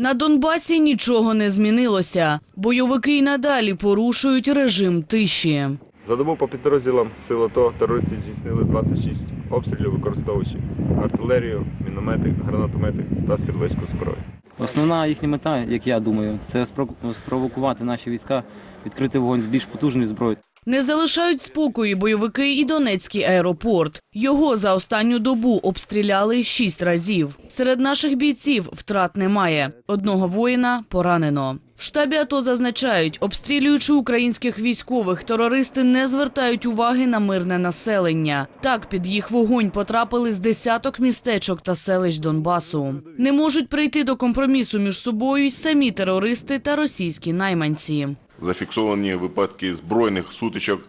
На Донбасі нічого не змінилося. Бойовики й надалі порушують режим тиші. За добу по підрозділам сил АТО терористи здійснили 26 обстрілів, використовуючи артилерію, міномети, гранатомети та стрілецьку зброю. Основна їхня мета, як я думаю, це спро- спровокувати наші війська, відкрити вогонь з більш потужною зброєю. Не залишають спокою бойовики і Донецький аеропорт. Його за останню добу обстріляли шість разів. Серед наших бійців втрат немає. Одного воїна поранено. В штабі АТО зазначають, обстрілюючи українських військових, терористи не звертають уваги на мирне населення. Так під їх вогонь потрапили з десяток містечок та селищ Донбасу. Не можуть прийти до компромісу між собою й самі терористи та російські найманці. Зафіксовані випадки збройних сутичок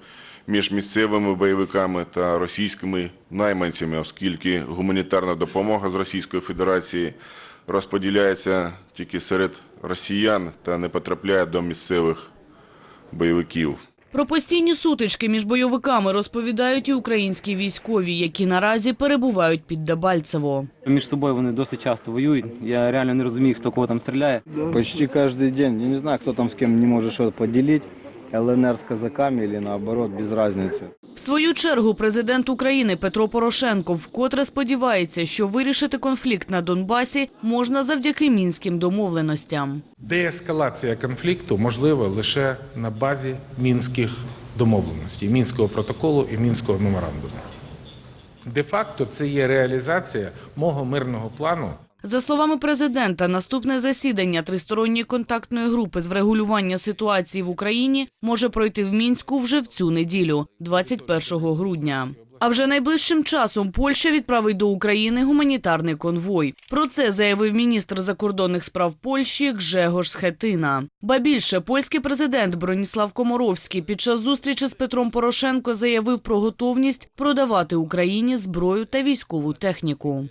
між місцевими бойовиками та російськими найманцями, оскільки гуманітарна допомога з Російської Федерації розподіляється тільки серед росіян та не потрапляє до місцевих бойовиків. Про постійні сутички між бойовиками розповідають і українські військові, які наразі перебувають під Дебальцево. Між собою вони досить часто воюють. Я реально не розумію, хто кого там стріляє. Почти кожен день. Я не знаю, хто там з ким не может что-то поделить. ЛНР с казаками или наоборот, без разницы. В свою чергу президент України Петро Порошенко вкотре сподівається, що вирішити конфлікт на Донбасі можна завдяки мінським домовленостям. Деескалація конфлікту можлива лише на базі мінських домовленостей, мінського протоколу і мінського меморандуму. Де-факто це є реалізація мого мирного плану За словами президента, наступне засідання тристоронньої контактної групи з врегулювання ситуації в Україні може пройти в Мінську вже в цю неділю, 21 грудня. А вже найближчим часом Польща відправить до України гуманітарний конвой. Про це заявив міністр закордонних справ Польщі Гжегош Схетина. Ба більше польський президент Броніслав Комаровський під час зустрічі з Петром Порошенко заявив про готовність продавати Україні зброю та військову техніку.